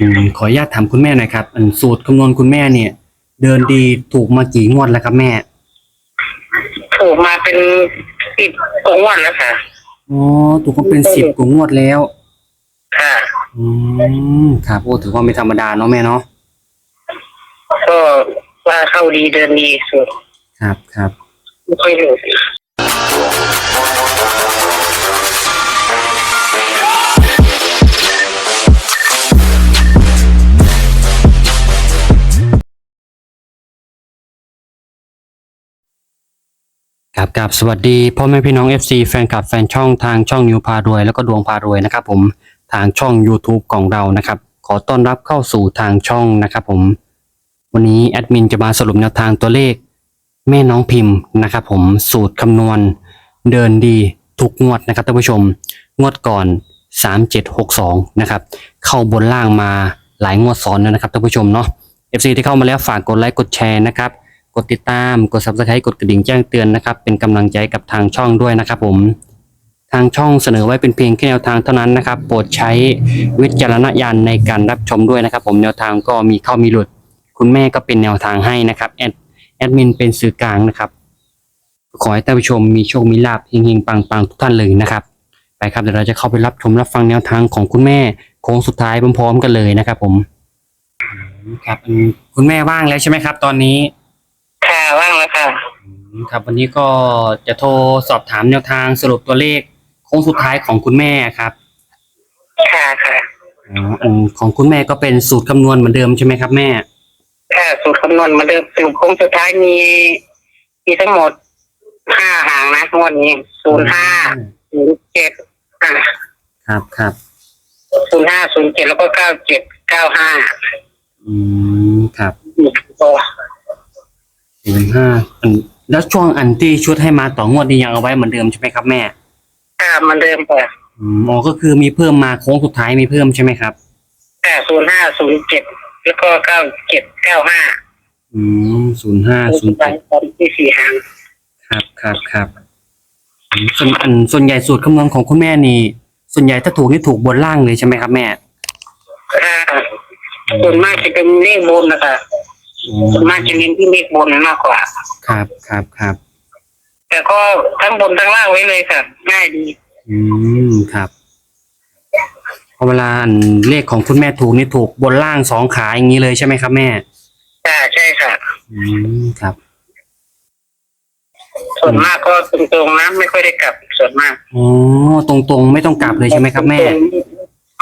อืมขออนุญาตถามคุณแม่หน่อยครับอันสูตรคำนวณคุณแม่เนี่ย เดินดีถูกมากี่งวดแล้วครับแม่ถูกมาเป็นสิบกว่างวันแล้วค่ะ อ๋อถูกมาเป็นสิบกว่างวดแล้วค่ะ อืมครับโอ้ถือว่าไม่ธรรมดาเนาะแม่เนาะก็ว่าเข้าดีเดินดีสุดครับครับไม่ค่อยหลุด ครับกับสวัสดีพ่อแม่พี่น้อง FC แฟนคลับแฟนช่องทางช่องนิวพารวยแล้วก็ดวงพารวยนะครับผมทางช่อง YouTube ของเรานะครับ ขอต้อนรับเข้าสู่ทางช่องนะครับผม วันนี้แอดมินจะมาสรุปแนวทางตัวเลข แม่น้องพิมพ์นะครับผมสูตรคำนวณ เดินดีทุกงวดนะครับท่านผู้ชม งวดก่อน 3762นะครับเข้าบนล่างมาหลายงวดซ้อนแล้วนะครับท่านผู้ชมเนาะ FC ที่เข้ามาแล้วฝากกดไลค์กดแชร์นะครับ ดติดตาม กด subscribe กดกระดิ่งแจ้งเตือนนะครับ เป็นกำลังใจกับทางช่องด้วยนะครับผม ทางช่องเสนอไว้เป็นเพียงแค่แนวทางเท่านั้นนะครับ โปรดใช้วิจารณญาณในการรับชมด้วยนะครับ ผม แนวทางก็มีเข้ามีหลุด คุณแม่ก็เป็นแนวทางให้นะครับ แอดแอดมินเป็นสื่อกลางนะครับ ขอให้ท่านผู้ชมมีโชค มีลาภเฮงๆ ปังๆ ทุกท่านเลยนะครับ ไปครับ เดี๋ยวเราจะเข้าไปรับชมรับฟังแนวทางของคุณแม่โค้งสุดท้ายพร้อมๆ กันเลยนะครับ ผม ครับ คุณแม่ว่างแล้วใช่ไหมครับ ตอนนี้ ว่างแล้วค่ะ ครับวันนี้ก็จะโทรสอบถามแนวทางสรุปตัวเลขโค้งสุดท้ายของคุณแม่ครับค่ะค่ะอ๋ออันของคุณแม่ก็เป็นสูตรคำนวณเหมือนเดิมใช่ไหมครับแม่ ค่ะสูตรคำนวณมาเดิมสรุปโค้งสุดท้ายมีมีทั้งหมดห้าหางนะงวดนี้ศูนย์ห้าศูนย์เจ็ดอ่าครับครับ ศูนย์ห้าศูนย์เจ็ดแล้วก็เก้าเจ็ดเก้าห้าอืมครับตัว ศูนย์ห้าอันแล้วช่วงอันที่ชุดให้มาต่องวดนี้ยังเอาไว้เหมือนเดิมใช่ไหมครับแม่ค่ะเหมันเดิมค่ะอืมอ๋อก็คือมีเพิ่มมาโค้งสุดท้ายมีเพิ่มใช่ไหมครับ ค่ะศูนย์ห้าศูนย์เจ็ดแล้วก็เก้าเจ็ดเก้าห้าอืมศูนย์ห้าศูนย์เจ็ดตอนที่สี่หางครับครับครับอืมส่วนอันส่วนใหญ่สูตรคำนวณของคุณแม่นี่ ส่วนใหญ่ถ้าถูกนี่ถูกบนล่างเลยใช่ไหมครับแม่ ค่ะส่วนมากจะเป็นเลขบนนะคะอ๋ ส่วนอมากจะเน้นที่เลขบนมากกว่า ครับครับครับ แต่ก็ทั้งบนทั้งล่างไว้เลยค่ะ ง่ายดี อืมครับพอเวลาอันเลขของคุณแม่ถูกนี่ถูกบนล่างสองขาอย่างนี้เลยใช่ไหมครับแม่ค่ะใช่ค่ะ อืมครับ ส่วนมากก็ตรงๆนะไม่ค่อยได้กลับส่วนมากอ๋อตรงๆ ไม่ต้องกลับเลยใช่ไหมครับแม่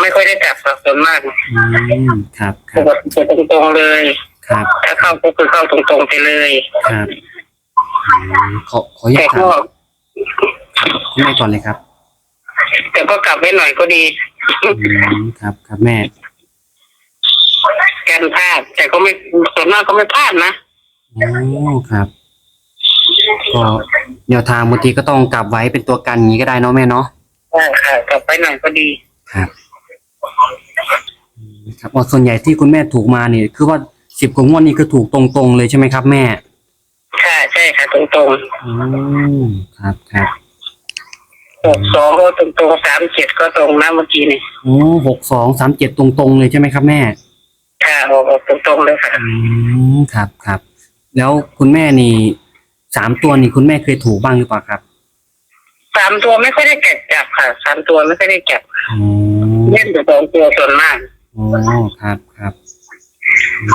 ไม่ค่อยได้กลับครับส่วนมากอืมครับคปรับกติตรงๆเลย ครับ ถ้าเข้าก็คือเข้าตรงๆไปเลยครับอืมขอขออยาแต่กถามก็คุณแม่ก่อนเลยครับแต่ก็กลับไว้หน่อยก็ดีอืมครับ ครับแม่ การพลาด แต่ก็ไม่ส่วนมากก็ไม่พลาดนะโอ้ครับ ก็แนวทางบางทีก็ต้องกลับไว้เป็นตัวกันอย่างนี้ก็ได้เนาะแม่เนาะค่ะค่ะกลับไว้หน่อยก็ดี ครับอืมครับว่าส่วนใหญ่ที่คุณแม่ถูกมาเนี่ยคือว่า สิบกว่างวดนี่คือถูกตรงๆเลยใช่ไหมครับ แม่ ค่ะใช่ค่ะตรงอืมครับครับๆหกสองก็ตรงๆสามเจ็ดก็ตรงนะเมื่อกี้นี่โอ้หกสองสามเจ็ดตรงๆเลยใช่ไหมครับแม่ ค่ะออกตรงๆเลยค่ะ อืมครับครับ แล้วคุณแม่นี่สามตัวนี่คุณแม่เคยถูกบ้างหรือเปล่าครับสามตัวไม่ค่อยได้เก็บจับค่ะสามตัวไม่ค่อยได้เก็บอ๋อเล่นแต่สองตัวส่วนมาก อ๋อครับครับ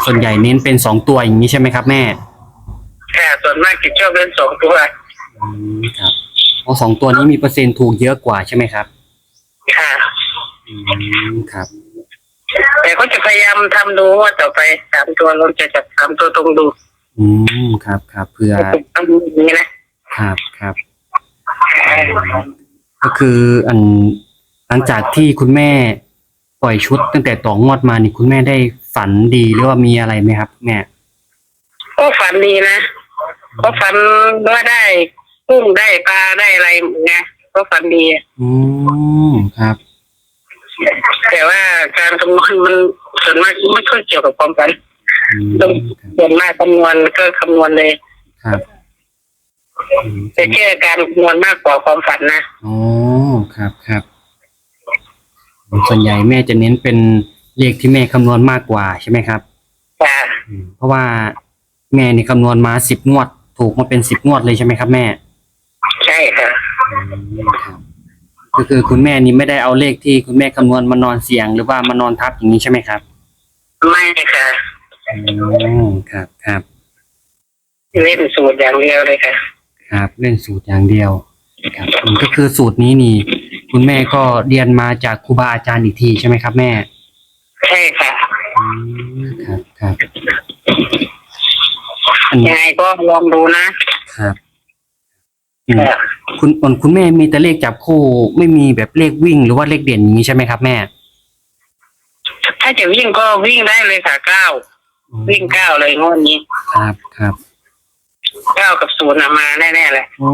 ส่วนใหญ่เน้นเป็นสองตัวอย่างนี้ใช่ไหมครับแม่ค่ะส่วนมากจะชอบเล่นสองตัวอืมครับเพราะสองตัวนี้มีเปอร์เซ็นต์ถูกเยอะกว่าใช่ไหมครับค่ะ อืมครับ แต่ก็จะพยายามทำดูว่าต่อไปสามตัวเราจะจับสามตัวตรงดูอืมครับครับเพื่อทำอย่างนี้นะครับครับ ก็คืออันหลังจากที่คุณแม่ปล่อยชุดตั้งแต่ต่องวดมานี่คุณแม่ได้ ฝันดีหรือว่ามีอะไรไหมครับ แม่ก็ฝันดีนะก็ฝันว่าได้กุ้งได้ปลาได้อะไรไงก็ฝันดีอืมครับ แต่ว่าการคำนวณมันส่วนมากไม่ค่อยเกี่ยวกับความฝันอืมต้องส่วนมากคำนวณก็คำนวณเลยครับอืมแต่แค่การคำนวณมากกว่าความฝันนะอ๋อครับครับส่วนใหญ่แม่จะเน้นเป็น เลขที่แม่คำนวณมากกว่าใช่ไหมครับจ้ะอืมเพราะว่าแม่นี่คำนวณมาสิบงวด ถูกมาเป็นสิบงวดเลยใช่ไหมครับแม่ใช่ค่ะครับก็คือคุณแม่นี่ไม่ได้เอาเลขที่คุณแม่คำนวณมานอนเสียงหรือว่ามานอนทับอย่างนี้ใช่ไหมครับไม่ค่ะอ๋อครับครับ เล่นสูตรอย่างเดียวเลยค่ะ ครับเล่นสูตรอย่างเดียวครับอืมก็คือสูตรนี้นี่ คุณแม่ก็เรียนมาจากครูบาอาจารย์อีกทีใช่ไหมครับแม่ ใช่ค่ะอืมครับครับอันยังไงก็ลองดูนะครับอืมค่ะคุณคุณคุณแม่มีแต่เลขจับคู่ ไม่มีแบบเลขวิ่งหรือว่าเลขเด่นอย่างนี้ใช่ไหมครับแม่ถ้าจะวิ่งก็วิ่งได้เลยค่ะเก้าวิ่งเก้าเลยงวดนี้ครับครับเก้ากับศูนย์น่ะมาแน่ๆเลยโอ้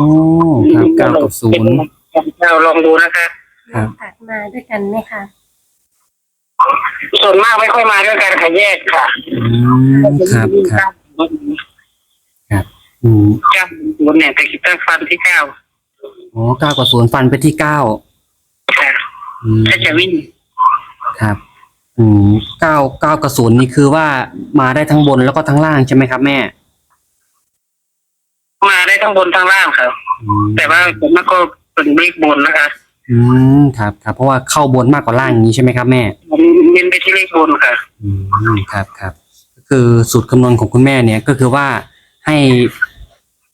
ครับเก้ากับศูนย์เก้าลองดูนะคะ ครับ ผัดมาด้วยกันไหมคะ ส่วนมากไม่ค่อยมาด้วยกันค่ะแยกค่ะอืมครับครับครับอืมเก้าศูนย์เนี่ยแต่คิดตั้งฟันที่เก้าอ๋อเก้ากับศูนย์ฟันไปที่เก้าค่ะอืมถ้าจะวิ่งครับ อืมเก้าเก้ากับศูนย์นี่คือว่ามาได้ทั้งบนแล้วก็ทั้งล่างใช่ไหมครับ แม่มาได้ทั้งบนทั้งล่างค่ะ อืมแต่ว่าผมมันก็เป็นเลขบนนะคะ อืมครับครับเพราะว่าเข้าบนมากกว่าล่างอย่างนี้ใช่ไหมครับแม่ผมเน้นไปที่เลขบนค่ะ อืมครับครับก็คือสูตรคำนวณของคุณแม่เนี่ยก็คือว่าให้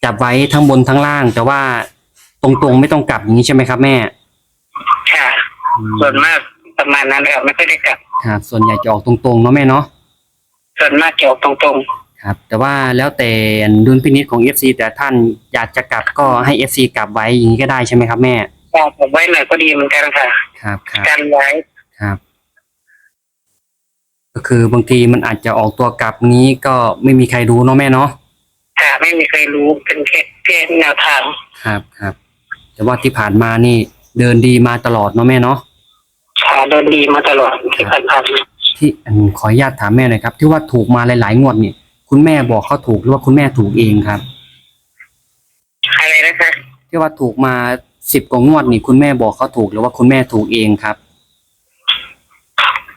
จับไว้ทั้งบนทั้งล่าง แต่ว่าตรงๆไม่ต้องกลับอย่างนี้ใช่ไหมครับแม่ค่ะ อืมส่วนมากประมาณนั้นค่ะไม่ค่อยได้กลับ ครับส่วนใหญ่จะออกตรงๆเนาะแม่เนาะส่วนมากจะออกตรงครับ แต่ว่าแล้วแต่ดุลพินิจของ FC แต่ท่านอยากจะกลับก็ให้ FC กลับไว้อย่างนี้ก็ได้ใช่ไหมครับแม่ ๆกลับไว้หน่อยก็ดีเหมือนกันค่ะครับครับกันไว้ครับ ก็คือบางทีมันอาจจะออกตัวกลับนี้ก็ไม่มีใครรู้เนาะแม่เนาะค่ะไม่มีใครรู้เป็นแค่แค่แนวทางครับครับ แต่ว่าที่ผ่านมานี่เดินดีมาตลอดเนาะแม่เนาะค่ะเดินดีมาตลอดที่ผ่านมาที่อันขออนุญาตถามแม่หน่อยครับ ที่ว่าถูกมาหลายๆงวดนี่คุณแม่บอกเขาถูกหรือว่าคุณแม่ถูกเองครับ อะไรนะคะที่ว่าถูกมา สิบกว่างวดนี่คุณแม่บอกเขาถูกหรือว่าคุณแม่ถูกเองครับ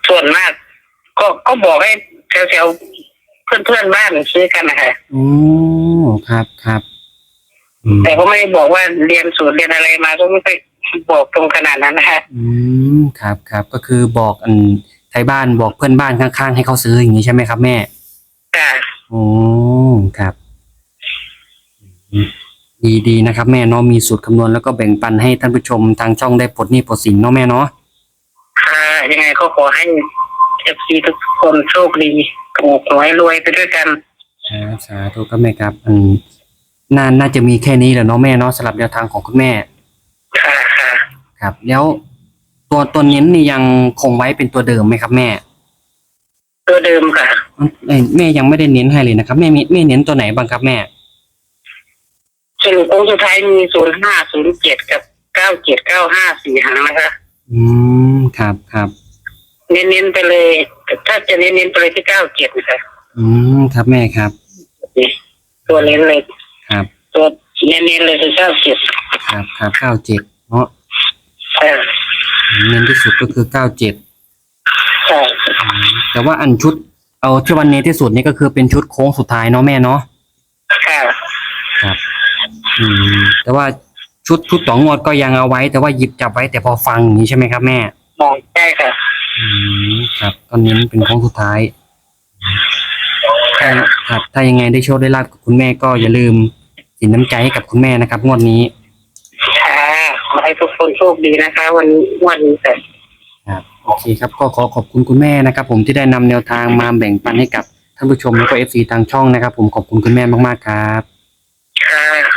ส่วนมาก ก็ก็บอกให้แถวๆเพื่อนๆบ้านซื้อกันนะคะโอ้ครับครับอืมแต่ก็ไม่ได้บอกว่าเรียนสูตรเรียนอะไรมาก็ไม่ไปบอกตรงขนาดนั้นนะคะอืมครับครับก็คือบอกอันไทยบ้านบอกเพื่อนบ้านข้างๆ ให้เขาซื้ออย่างนี้ใช่ไหมครับแม่ค่ะโอ้ครับอืม ดีดีนะครับแม่เนาะมีสูตรคำนวณแล้วก็แบ่งปันให้ท่านผู้ชมทางช่องได้ปลดหนี้ปลดสินเนาะแม่เนาะค่ะยังไงก็ขอให้เอฟซีทุกคนโชคดีถูกหวยรวยไปด้วยกันครับสาธุครับแม่ครับอืมน่าน่าจะมีแค่นี้แหละเนาะแม่เนาะสำหรับแนวทางของคุณแม่ ค่ะค่ะครับ แล้วตัวตัวเน้นนี่ยังคงไว้เป็นตัวเดิมไหมครับแม่ ตัวเดิมค่ะเอ้ยแม่ยังไม่ได้เน้นให้เลยนะครับแม่มีแม่เน้นตัวไหนบ้างครับแม่ สรุปองค์สุดท้ายมีศูนย์ห้าศูนย์เจ็ดกับเก้าเจ็ดเก้าห้าสี่หางนะคะ อืมครับครับเน้นๆไปเลย ถ้าจะเน้นๆไปเลยที่เก้าเจ็ดนะคะอืมครับแม่ครับนี่ตัวเน้นเลย ครับตัวเน้นๆเลยคือเก้าเจ็ดครับครับเก้าเจ็ดเนาะค่ะเน้นที่สุดก็คือเก้าเจ็ดค่ะแต่ว่าอันชุดเอาที่วันนี้ที่สุดนี่ก็คือเป็นชุดโค้งสุดท้ายเนาะแม่เนาะค่ะครับ อืมแต่ว่าชุดชุดต่องวดก็ยังเอาไว้ แต่ว่าหยิบจับไว้แต่พอฟังอย่างนี้ใช่ไหมครับแม่ มองใช่ค่ะอืมครับตอนนี้เป็นโค้งสุดท้ายถ้าครับถ้ายังไงได้โชคได้ลาบกับคุณแม่ก็อย่าลืมสินน้ำใจให้กับคุณแม่นะครับ งวดนี้ค่ะขอให้ทุกคนโชคดีนะคะ วันนี้วันนี้แต่ครับโอเคครับก็ขอขอบคุณคุณแม่นะครับ ผมที่ได้นำแนวทางมาแบ่งปันให้กับท่านผู้ชมแล้วก็เอฟซีทางช่องนะครับ ผมขอบคุณคุณแม่มากๆครับค่ะ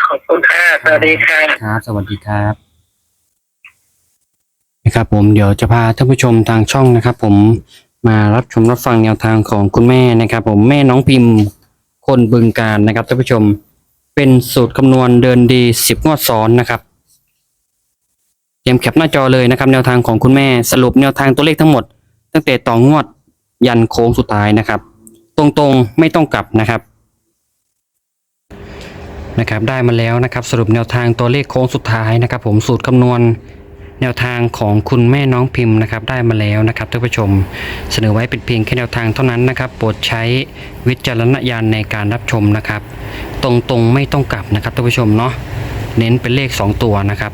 ขอบคุณค่ะ สวัสดีค่ะ ครับ สวัสดีครับนะครับผมเดี๋ยวจะพาท่านผู้ชมทางช่องนะครับ ผมมารับชมรับฟังแนวทางของคุณแม่นะครับ ผมแม่น้องพิมพ์คนบึงการนะครับท่านผู้ชมเป็นสูตรคำนวณเดินดีสิบงวดซ้อนนะครับเตรียมแคปหน้าจอเลยนะครับ แนวทางของคุณแม่สรุปแนวทางตัวเลขทั้งหมด ตั้งแต่ต่องวดยันโค้งสุดท้ายนะครับ ตรงๆไม่ต้องกลับนะครับ นะครับได้มาแล้วนะครับสรุปแนวทางตัวเลขโค้งสุดท้ายนะครับผมสูตรคำนวณแนวทางของคุณแม่น้องพิมพ์นะครับได้มาแล้วนะครับท่านผู้ชม เสนอไว้เป็นเพียงแค่แนวทางเท่านั้นนะครับโปรดใช้วิจารณญาณในการรับชมนะครับ ตรงๆไม่ต้องกลับนะครับท่านผู้ชมเนาะเน้นเป็นเลข 2 ตัวนะครับ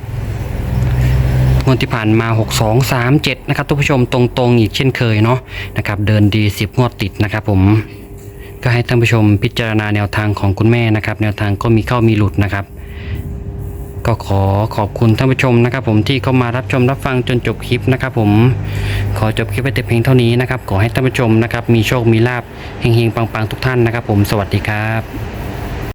งวดที่ผ่านมา 6 2 3 7 นะครับท่านผู้ชมตรงๆ อีกเช่นเคยเนาะนะครับเดินดี 10 งวดติดนะครับผม ก็ให้ท่านผู้ชมพิจารณาแนวทางของคุณแม่นะครับ แนวทางก็มีเข้ามีหลุดนะครับ ก็ขอขอบคุณท่านผู้ชมนะครับ ผมที่เข้ามารับชมรับฟังจนจบคลิปนะครับ ผมขอจบคลิปไว้แต่เพียงเท่านี้นะครับ ขอให้ท่านผู้ชมนะครับ มีโชคมีลาบเฮงๆปังๆทุกท่านนะครับ ผมสวัสดีครับ